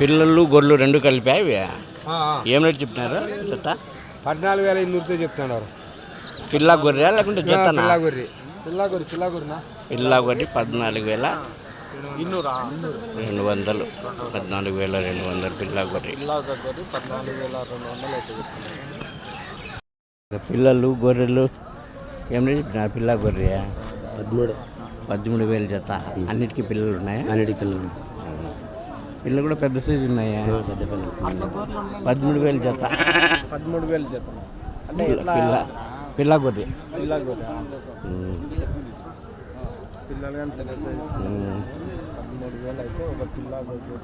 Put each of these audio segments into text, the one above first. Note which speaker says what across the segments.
Speaker 1: పిల్లలు గొర్రెలు రెండు కలిపా ఇవి? ఏం రేటు చెప్తున్నారు? జత
Speaker 2: పద్నాలుగు వేల ఎనిమిదితో చెప్తున్నారు.
Speaker 1: పిల్ల గొర్రె లేకుంటే జతనా
Speaker 2: పిల్లాగొర్రి పిల్లాగొర్రి పిల్లాగొర్రినా
Speaker 1: పిల్ల గొర్రె పద్నాలుగు వేల
Speaker 2: ఇన్నూరా?
Speaker 1: రెండు వందలు. పద్నాలుగు వేల రెండు వందలు పిల్ల గొర్రె.
Speaker 2: పిల్లాగొర్రి పద్నాలుగు వేల రెండు వందలు అయితే
Speaker 1: పిల్లలు గొర్రెలు ఏం రేటు చెప్తున్నారు పిల్ల గొర్రె?
Speaker 2: పదమూడు.
Speaker 1: పద్దెనిమిది వేలు జత అన్నిటికీ పిల్లలు ఉన్నాయా?
Speaker 2: అన్నిటి పిల్లలు
Speaker 1: పిల్లలు కూడా పెద్ద సైజు ఉన్నాయా
Speaker 2: పెద్ద పిల్లలు
Speaker 1: పదమూడు వేలు జత
Speaker 2: పదమూడు వేలు చెప్తాం అంటే
Speaker 1: పిల్ల పిల్ల గొర్రె.
Speaker 2: పిల్లలు కానీ తెలిసే
Speaker 1: ఉమ్.
Speaker 2: పదమూడు వేలు అయితే ఒక పిల్లాగొర్రి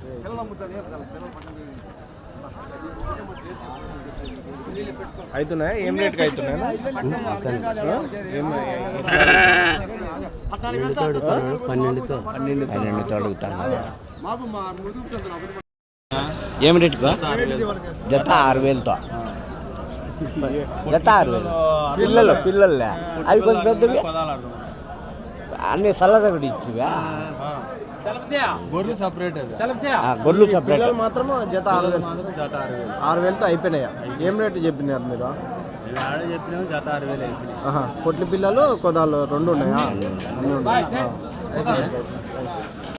Speaker 2: అవుతున్నాయా ఏం రేట్కి అవుతున్నాయా పన్నెండుతో? పన్నెండు
Speaker 1: పన్నెండుతో అడుగుతాను ఏం రేటుకో జత ఆరు వేలతో. జత ఆరు వేలు. పిల్లలు పిల్లలే. అవి కొంచెం పెద్దవి? అన్ని చల్లగా కూడా ఇచ్చివా?
Speaker 2: గొర్రె సపరేట్
Speaker 1: గొర్రెలు సపరేట్.
Speaker 2: మాత్రం జత ఆరు వేలు. ఆరు వేలతో అయిపోయినాయా? ఏం రేటు చెప్పినారు మీరు?
Speaker 3: చెప్పినాము జత ఆరు వేలు అయిపోయినాయి.
Speaker 2: ఆహా, పొట్లి పిల్లలు కొదాలు రెండు ఉన్నాయా? అన్నీ ఉన్నాయి? ఆ.